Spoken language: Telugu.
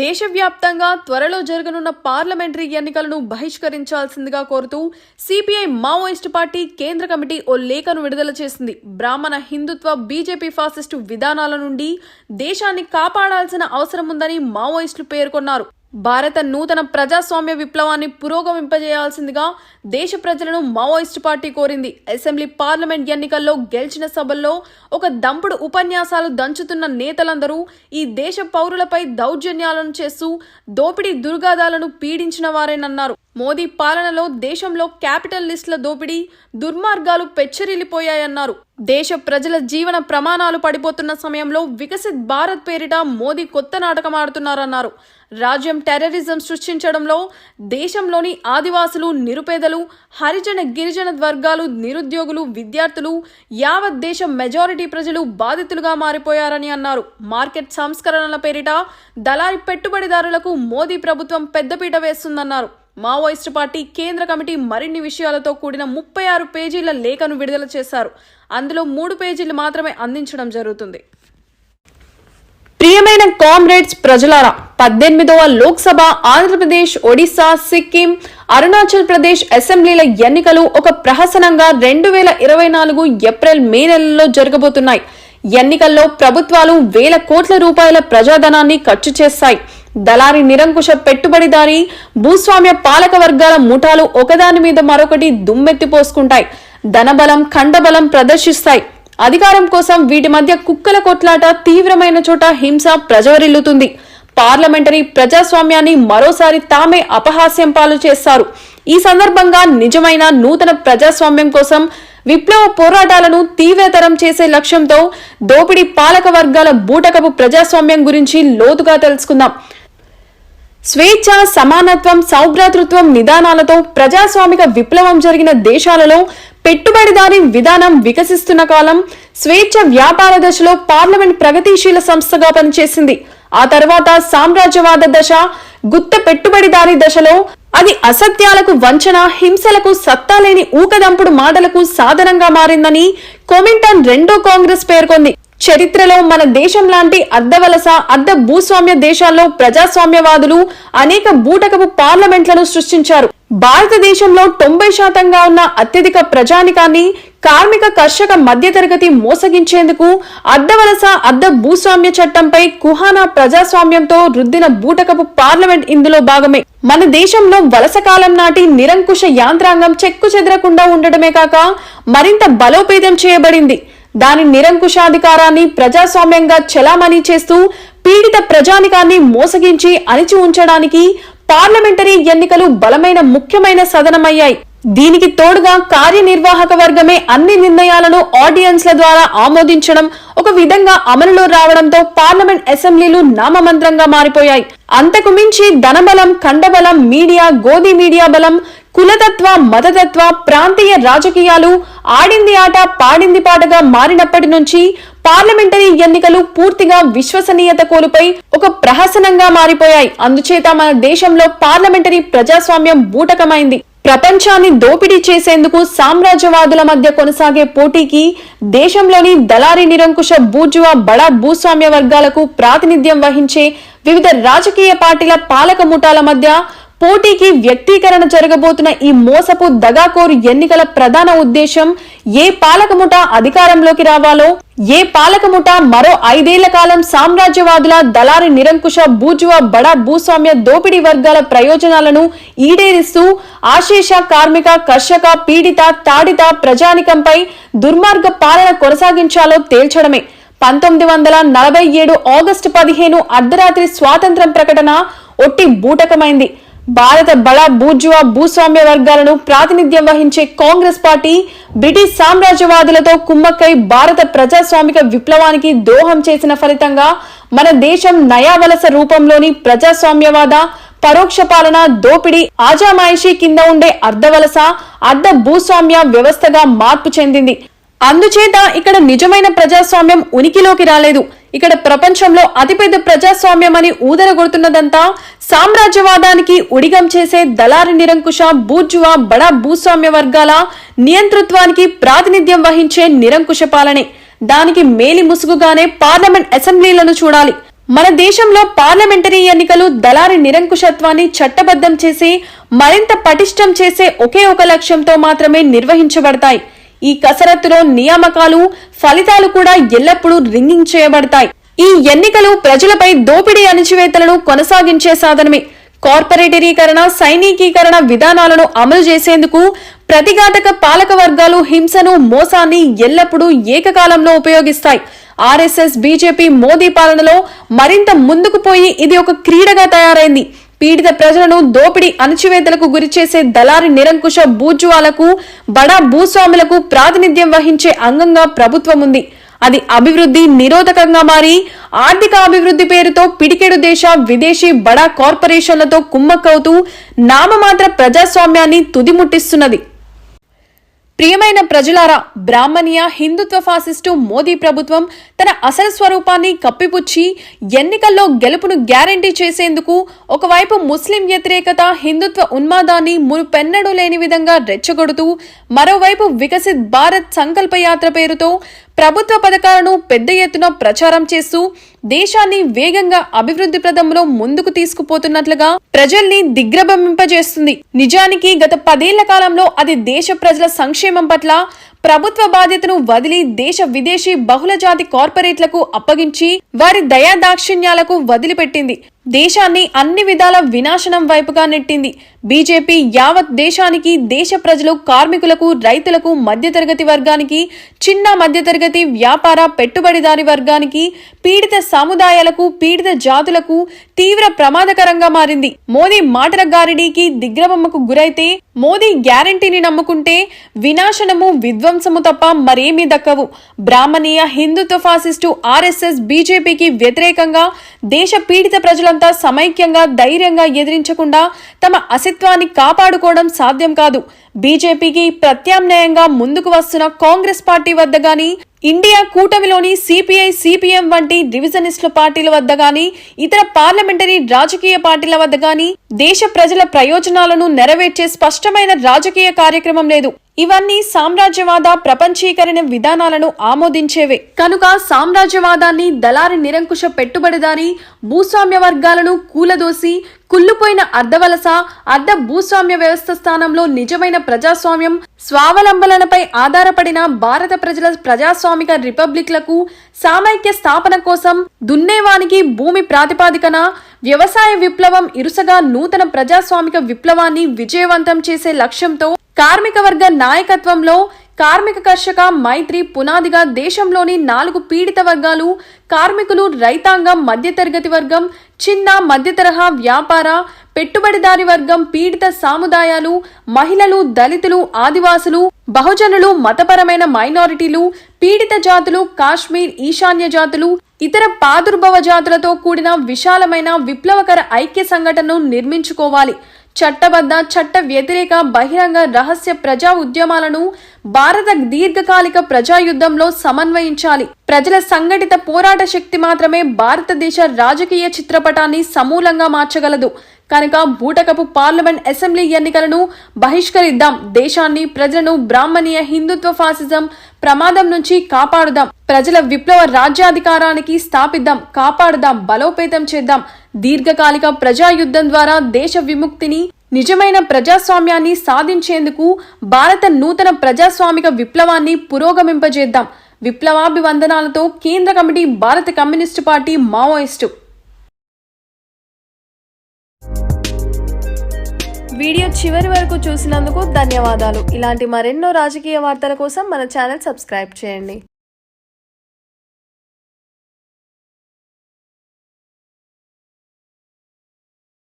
దేశవ్యాప్తంగా త్వరలో జరగనున్న పార్లమెంటరీ ఎన్నికలను బహిష్కరించాల్సిందిగా కోరుతూ సిపిఐ మావోయిస్టు పార్టీ కేంద్ర కమిటీ ఓ లేఖను విడుదల చేసింది. బ్రాహ్మణ హిందుత్వ బీజేపీ ఫాసిస్టు విధానాల నుండి దేశాన్ని కాపాడాల్సిన అవసరం ఉందని మావోయిస్టులు పేర్కొన్నారు. భారత నూతన ప్రజాస్వామ్య విప్లవాన్ని పురోగమింపజేయాల్సిందిగా దేశ ప్రజలను మావోయిస్టు పార్టీ కోరింది. అసెంబ్లీ పార్లమెంట్ ఎన్నికల్లో గెలిచిన సభల్లో ఒక దంపుడు ఉపన్యాసాలు దంచుతున్న నేతలందరూ ఈ దేశ పౌరులపై దౌర్జన్యాలను చేస్తూ దోపిడీ దుర్గాదాలను పీడించిన వారేనన్నారు. మోదీ పాలనలో దేశంలో క్యాపిటల్ లిస్టుల దోపిడీ దుర్మార్గాలు పెచ్చరిల్లిపోయాయన్నారు. దేశ ప్రజల జీవన ప్రమాణాలు పడిపోతున్న సమయంలో వికసిత్ భారత్ పేరిట మోదీ కొత్త నాటకం ఆడుతున్నారన్నారు. రాజ్యం టెర్రరిజం సృష్టించడంలో దేశంలోని ఆదివాసులు నిరుపేదలు హరిజన గిరిజన వర్గాలు నిరుద్యోగులు విద్యార్థులు యావత్ దేశం మెజారిటీ ప్రజలు బాధితులుగా మారిపోయారని అన్నారు. మార్కెట్ సంస్కరణల పేరిట దళారి పెట్టుబడిదారులకు మోదీ ప్రభుత్వం పెద్దపీట వేస్తుందన్నారు. మావోయిస్టు పార్టీ కేంద్ర కమిటీ మరిన్ని విషయాలతో కూడిన ముప్పై ఆరు పేజీల లేఖను విడుదల చేశారు. అందులో మూడు పేజీలు మాత్రమే అందించడం జరుగుతుంది. ప్రియమైన కామ్రేడ్స్ ప్రజలారా పద్దెనిమిదవ లోక్సభ ఆంధ్రప్రదేశ్ ఒడిశా సిక్కిం అరుణాచల్ ప్రదేశ్ అసెంబ్లీల ఎన్నికలు ఒక ప్రహసనంగా రెండు వేల ఇరవై నాలుగు ఏప్రిల్ మే నెలలో జరగబోతున్నాయి. ఎన్నికల్లో ప్రభుత్వాలు వేల కోట్ల రూపాయల ప్రజాధనాన్ని ఖర్చు చేస్తాయి దళారి నిరంకుశ పెట్టుబడిదారి భూస్వామ్య పాలక వర్గాల ముఠాలు ఒకదాని మీద మరొకటి దుమ్మెత్తిపోసుకుంటాయి ధనబలం ఖండబలం ప్రదర్శిస్తాయి. అధికారం కోసం వీటి మధ్య కుక్కల కొట్లాట తీవ్రమైన చోట హింస ప్రజవరిల్లుతుంది. పార్లమెంటరీ ప్రజాస్వామ్యాన్ని మరోసారి తామే అపహాస్యం పాలు చేస్తారు. ఈ సందర్భంగా నిజమైన నూతన ప్రజాస్వామ్యం కోసం విప్లవ పోరాటాలను తీవ్రతరం చేసే లక్ష్యంతో దోపిడీ పాలక వర్గాల బూటకపు ప్రజాస్వామ్యం గురించి లోతుగా తెలుసుకుందాం. స్వేచ్ఛ సమానత్వం సౌభ్రాతృత్వం నిదానాలతో ప్రజాస్వామిక విప్లవం జరిగిన దేశాలలో పెట్టుబడిదారీ విధానం వికసిస్తున్న కాలం స్వేచ్ఛ వ్యాపార దశలో పార్లమెంట్ ప్రగతిశీల సంస్థగా పనిచేసింది. ఆ తర్వాత సామ్రాజ్యవాద దశ గుత్త పెట్టుబడిదారీ దశలో అది అసత్యాలకు వంచన హింసలకు సత్తాలేని ఊకదంపుడు మాటలకు సాధనంగా మారిందని కొమింటన్ రెండో కాంగ్రెస్ పేర్కొంది. చరిత్రలో మన దేశం లాంటి అద్దవలస అద్ద భూస్వామ్య దేశాల్లో ప్రజాస్వామ్యవాదులు అనేక బూటకపు పార్లమెంట్లను సృష్టించారు. భారతదేశంలో తొంభై శాతంగా ఉన్న అత్యధిక ప్రజానికాన్ని కార్మిక కర్షక మధ్యతరగతి మోసగించేందుకు అద్దవలస అద్ద భూస్వామ్య చట్టంపై కుహానా ప్రజాస్వామ్యంతో రుద్దిన బూటకపు పార్లమెంట్ ఇందులో భాగమే. మన దేశంలో వలస కాలం నాటి నిరంకుశ యాంత్రాంగం చెక్కు చెదరకుండా ఉండటమే కాక మరింత బలోపేతం చేయబడింది. దాని నిరంకుశాధికారాన్ని ప్రజాస్వామ్యంగా చెలామణి చేస్తూ పీడిత ప్రజానికాన్ని మోసగించి అణిచి ఉంచడానికి పార్లమెంటరీ ఎన్నికలు బలమైన ముఖ్యమైన సదనమయ్యాయి. దీనికి తోడుగా కార్యనిర్వాహక వర్గమే అన్ని నిర్ణయాలను ఆడియన్స్ల ద్వారా ఆమోదించడం ఒక విధంగా అమలులో రావడంతో పార్లమెంట్ అసెంబ్లీలు నామమంత్రంగా మారిపోయాయి. అంతకు మించి ధనబలం ఖండబలం మీడియా గోధి మీడియా బలం కులతత్వ మతతత్వ ప్రాంతీయ రాజకీయాలు ఆడింది ఆట పాడింది పాటగా మారినప్పటి నుంచి పార్లమెంటరీ ఎన్నికలు పూర్తిగా విశ్వసనీయత కోల్పోయి ఒక ప్రహసనంగా మారిపోయాయి. అందుచేత మన దేశంలో పార్లమెంటరీ ప్రజాస్వామ్యం బూటకమైంది. ప్రపంచాన్ని దోపిడీ చేసేందుకు సామ్రాజ్యవాదుల మధ్య కొనసాగే పోటీకి దేశంలోని దళారీ నిరంకుశ బూర్జువా బడా భూస్వామ్య వర్గాలకు ప్రాతినిధ్యం వహించే వివిధ రాజకీయ పార్టీల పాలక ముఠాల మధ్య పోటీకి వ్యక్తీకరణ జరగబోతున్న ఈ మోసపు దగాకోరు ఎన్నికల ప్రధాన ఉద్దేశం ఏ పాలకముట అధికారంలోకి రావాలో ఏ పాలకముట మరో ఐదేళ్ళ కాలం సామ్రాజ్యవాదుల దళారి నిరంకుశ బూజువా బడా భూస్వామ్య దోపిడీ వర్గాల ప్రయోజనాలను ఈడేరిస్తూ ఆశేష కార్మిక కర్షక పీడిత తాడిత ప్రజానికంపై దుర్మార్గ పాలన కొనసాగించాలో తేల్చడమే. పంతొమ్మిది వందల నలభై ఏడు ఆగస్టు పదిహేను అర్ధరాత్రి స్వాతంత్రం ప్రకటన ఒట్టి బూటకమైంది. భారత బళ బూర్జువా భూస్వామ్య వర్గాలను ప్రాతినిధ్యం వహించే కాంగ్రెస్ పార్టీ బ్రిటిష్ సామ్రాజ్యవాదులతో కుమ్మక్కై భారత ప్రజాస్వామిక విప్లవానికి ద్రోహం చేసిన ఫలితంగా మన దేశం నయావలస రూపంలోని ప్రజాస్వామ్యవాద పరోక్ష పాలన దోపిడీ ఆజామాయిషీ కింద ఉండే అర్ధవలస అర్ధ భూస్వామ్య వ్యవస్థగా మార్పు చెందింది. అందుచేత ఇక్కడ నిజమైన ప్రజాస్వామ్యం ఉనికిలోకి రాలేదు. ఇక్కడ ప్రపంచంలో అతిపెద్ద ప్రజాస్వామ్యం అని ఊదరగొడుతున్నదంతా సామ్రాజ్యవాదానికి ఉడిగం చేసే దళారి నిరంకుశ బూర్జువా బడా భూస్వామ్య వర్గాల నియంతృత్వానికి ప్రాతినిధ్యం వహించే నిరంకుశ పాలనే. దానికి మేలి ముసుగుగానే పార్లమెంట్ అసెంబ్లీలను చూడాలి. మన దేశంలో పార్లమెంటరీ ఎన్నికలు దళారి నిరంకుశత్వాన్ని చట్టబద్ధం చేసి మరింత పటిష్టం చేసే ఒకే ఒక లక్ష్యంతో మాత్రమే నిర్వహించబడతాయి. ఈ కసరత్తులో నియామకాలు ఫలితాలు కూడా ఎల్లప్పుడూ రింగింగ్ చేయబడతాయి. ఈ ఎన్నికలు ప్రజలపై దోపిడీ అణిచివేతలను కొనసాగించే సాధనమే. కార్పొరేటరీకరణ సైనికీకరణ విధానాలను అమలు చేసేందుకు ప్రతిఘాతక పాలక వర్గాలు హింసను మోసాన్ని ఎల్లప్పుడూ ఏకకాలంలో ఉపయోగిస్తాయి. ఆర్ఎస్ఎస్ బీజేపీ మోదీ పాలనలో మరింత ముందుకు పోయి ఇది ఒక క్రీడగా తయారైంది. పీడిత ప్రజలను దోపిడీ అణచివేతలకు గురిచేసే దళారి నిరంకుశ బూజువాలకు బడా భూస్వాములకు ప్రాతినిధ్యం వహించే అంగంగా ప్రభుత్వం ఉంది. అది అభివృద్ధి నిరోధకంగా మారి ఆర్థిక అభివృద్ధి పేరుతో పిడికెడు దేశ విదేశీ బడా కార్పొరేషన్లతో కుమ్మక్కవుతూ నామమాత్ర ప్రజాస్వామ్యాన్ని తుదిముట్టిస్తున్నది. ప్రియమైన ప్రజలారా బ్రాహ్మణీయ హిందుత్వ ఫాసిస్టు మోదీ ప్రభుత్వం తన అసలు స్వరూపాన్ని కప్పిపుచ్చి ఎన్నికల్లో గెలుపును గ్యారంటీ చేసేందుకు ఒకవైపు ముస్లిం వ్యతిరేకత హిందుత్వ ఉన్మాదాన్ని మునుపెన్నడూ లేని విధంగా రెచ్చగొడుతూ మరోవైపు వికసిత్ భారత్ సంకల్పయాత్ర పేరుతో ప్రభుత్వ పథకాలను పెద్ద ఎత్తున ప్రచారం చేస్తూ దేశాన్ని వేగంగా అభివృద్ధి ప్రదంలో ముందుకు తీసుకుపోతున్నట్లుగా ప్రజల్ని దిగ్రభమింపజేస్తుంది నిజానికి గత పదేళ్ళ కాలంలో అది దేశ ప్రజల సంక్షేమం పట్ల ప్రభుత్వ బాధ్యతను వదిలి దేశ విదేశీ బహుళజాతి కార్పొరేట్లకు అప్పగించి వారి దయాదాక్షిణ్యాలకు వదిలిపెట్టింది. దేశాన్ని అన్ని విధాల వినాశనం వైపుగా నెట్టింది. బీజేపీ యావత్ దేశానికి దేశ ప్రజలు కార్మికులకు రైతులకు మధ్యతరగతి వర్గానికి చిన్న మధ్యతరగతి వ్యాపార పెట్టుబడిదారి వర్గానికి పీడిత సముదాయాలకు పీడిత జాతులకు తీవ్ర ప్రమాదకరంగా మారింది. మోదీ మాటల గారిడీకి దిగ్రబొమ్మకు గురైతే మోదీ గ్యారంటీని నమ్ముకుంటే వినాశనము విధ్వంసము తప్ప మరేమీ దక్కవు. బ్రాహ్మణీయ హిందుత్వ ఫాసిస్టు ఆర్ఎస్ఎస్ బీజేపీకి వ్యతిరేకంగా దేశ పీడిత ప్రజలంతా సమైక్యంగా ధైర్యంగా ఎదిరించకుండా తమ అస్తిత్వాన్ని కాపాడుకోవడం సాధ్యం కాదు. బీజేపీకి ప్రత్యామ్నాయంగా ముందుకు వస్తున్న కాంగ్రెస్ పార్టీ వద్ద గాని ఇండియా కూటమిలోని సిపిఐ సిపిఎం వంటి డివిజనిస్టుల పార్టీల వద్ద గాని ఇతర పార్లమెంటరీ రాజకీయ పార్టీల వద్ద గాని దేశ ప్రజల ప్రయోజనాలను నెరవేర్చే స్పష్టమైన రాజకీయ కార్యక్రమం లేదు. ఇవన్నీ సామ్రాజ్యవాద ప్రపంచీకరణ విధానాలను ఆమోదించేవే. కనుక సామ్రాజ్యవాదాన్ని దళారి నిరంకుశ పెట్టుబడిదారి భూస్వామ్య వర్గాలను కూలదోసి కుళ్ళుపోయిన అర్ధవలస అర్ధ భూస్వామ్య వ్యవస్థ స్థానంలో నిజమైన ప్రజాస్వామ్యం స్వావలంబనపై ఆధారపడిన భారత ప్రజల ప్రజాస్వామిక రిపబ్లిక్లకు సామైక్య స్థాపన కోసం దున్నేవానికి భూమి ప్రాతిపాదికన వ్యవసాయ విప్లవం ఇరుసగా నూతన ప్రజాస్వామిక విప్లవాన్ని విజయవంతం చేసే లక్ష్యంతో కార్మిక వర్గ నాయకత్వంలో కార్మిక కర్షక మైత్రి పునాదిగా దేశంలోని నాలుగు పీడిత వర్గాలు కార్మికులు రైతాంగం మధ్యతరగతి వర్గం చిన్న మధ్యతరహా వ్యాపార పెట్టుబడిదారి వర్గం పీడిత సాముదాయాలు మహిళలు దళితులు ఆదివాసులు బహుజనులు మతపరమైన మైనారిటీలు పీడిత జాతులు కాశ్మీర్ ఈశాన్య జాతులు ఇతర పాదుర్భవ జాతులతో కూడిన విశాలమైన విప్లవకర ఐక్య సంఘటనను నిర్మించుకోవాలి. చట్టబద్ధ చట్ట వ్యతిరేక బహిరంగ రహస్య ప్రజా ఉద్యమాలను భారత దీర్ఘకాలిక ప్రజాయుద్ధంలో సమన్వయించాలి. ప్రజల సంఘటిత పోరాట శక్తి మాత్రమే భారతదేశ రాజకీయ చిత్రపటాన్ని సమూలంగా మార్చగలదు. కనుక బూటకపు పార్లమెంట్ అసెంబ్లీ ఎన్నికలను బహిష్కరిద్దాం. దేశాన్ని ప్రజలను బ్రాహ్మణీయ హిందుత్వ ఫాసిజం ప్రమాదం నుంచి కాపాడుదాం. ప్రజల విప్లవ రాజ్యాధికారానికి స్థాపిద్దాం. కాపాడుదాం. బలోపేతం చేద్దాం. దీర్ఘకాలిక ప్రజాయుద్ధం ద్వారా దేశ విముక్తిని నిజమైన ప్రజాస్వామ్యాన్ని సాధించేందుకు భారత నూతన ప్రజాస్వామిక విప్లవాన్ని పురోగమింపజేద్దాం. విప్లవాభివందనాలతో కేంద్ర కమిటీ భారత కమ్యూనిస్టు పార్టీ మావోయిస్టు. వీడియో చివరి వరకు చూసినందుకు ధన్యవాదాలు. ఇలాంటి మరెన్నో రాజకీయ వార్తల కోసం మన ఛానల్ సబ్స్క్రైబ్ చేయండి.